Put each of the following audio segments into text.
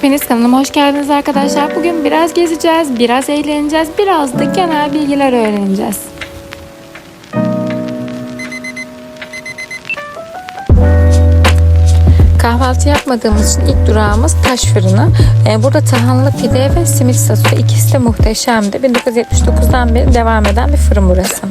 Hepiniz kanalıma hoş geldiniz arkadaşlar. Bugün biraz gezeceğiz, biraz eğleneceğiz, biraz da genel bilgiler öğreneceğiz. Kahvaltı yapmadığımız için ilk durağımız taş fırını. Ee, burada tahanlı pide ve simit satıyor. İkisi de muhteşemdi. 1979'dan beri devam eden bir fırın burası.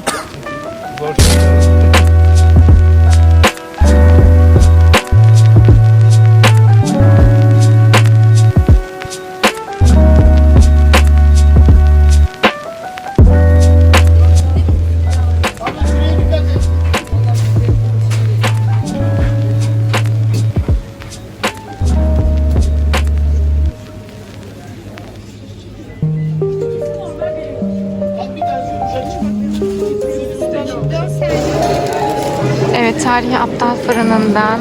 Evet, Tarihi Aptal Fırını'ndan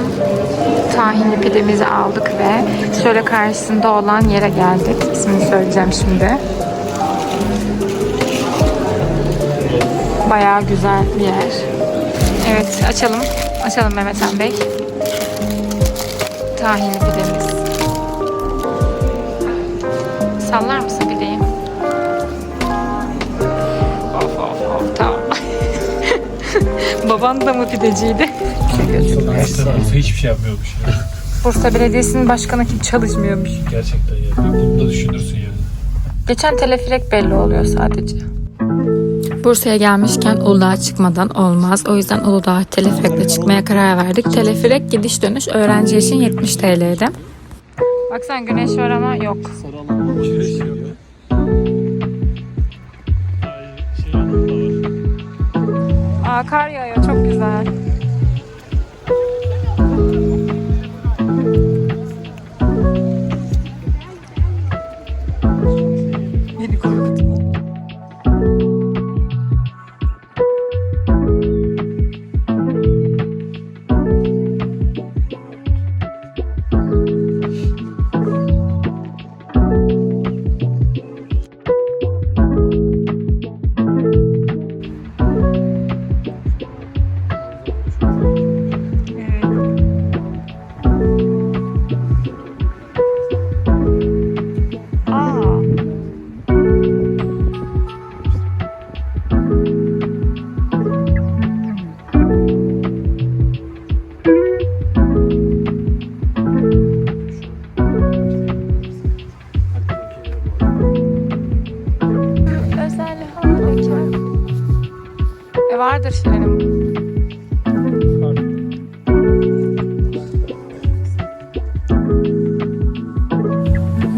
tahinli pidemizi aldık ve şöyle karşısında olan yere geldik. İsmini söyleyeceğim şimdi. Bayağı güzel bir yer. Evet, açalım. Açalım Mehmet Han Bey. Tahinli pidemiz. Sallar mısın Baban da mı pideciydi? Bursa hiçbir şey yapmıyormuş. ya. Bursa Belediyesi'nin başkanı kim çalışmıyormuş. Gerçekten ya. Bunu da düşünürsün yani. Geçen telefirek belli oluyor sadece. Bursa'ya gelmişken Uludağ'a çıkmadan olmaz. O yüzden Uludağ'a telefirekle çıkmaya karar verdik. Telefirek gidiş dönüş öğrenci için 70 TL'ydi. Baksan güneş var ama yok. Şey var. Aa kar yağıyor çok güzel. E vardır Şirin'im.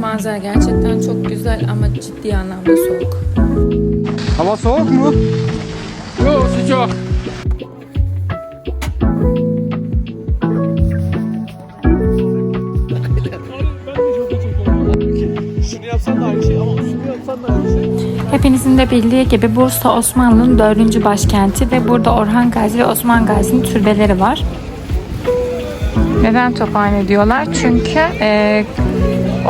Manzara gerçekten çok güzel ama ciddi anlamda soğuk. Hava soğuk mu? Yok sıcak. Hepinizin de bildiği gibi Bursa Osmanlı'nın dördüncü başkenti ve burada Orhan Gazi ve Osman Gazi'nin türbeleri var. Neden Tophane diyorlar? Çünkü e,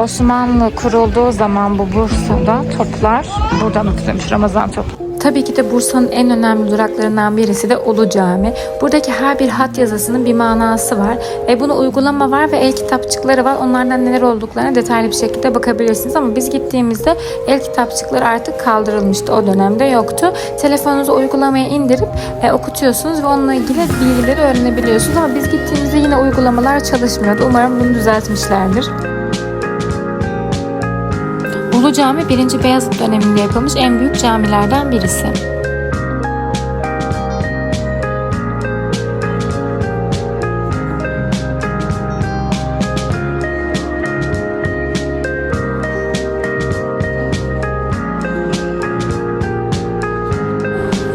Osmanlı kurulduğu zaman bu Bursa'da toplar buradan atılmış Ramazan topu. Tabii ki de Bursa'nın en önemli duraklarından birisi de Ulu Cami. Buradaki her bir hat yazısının bir manası var. E, bunu uygulama var ve el kitapçıkları var. Onlardan neler olduklarına detaylı bir şekilde bakabilirsiniz. Ama biz gittiğimizde el kitapçıkları artık kaldırılmıştı. O dönemde yoktu. Telefonunuza uygulamayı indirip e, okutuyorsunuz ve onunla ilgili bilgileri öğrenebiliyorsunuz. Ama biz gittiğimizde yine uygulamalar çalışmıyordu. Umarım bunu düzeltmişlerdir. Ulu Cami 1. Beyazıt döneminde yapılmış en büyük camilerden birisi.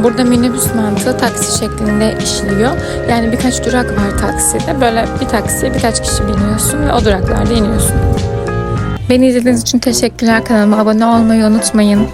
Burada minibüs mantığı taksi şeklinde işliyor. Yani birkaç durak var takside. Böyle bir taksiye birkaç kişi biniyorsun ve o duraklarda iniyorsun. Beni izlediğiniz için teşekkürler. Kanalıma abone olmayı unutmayın.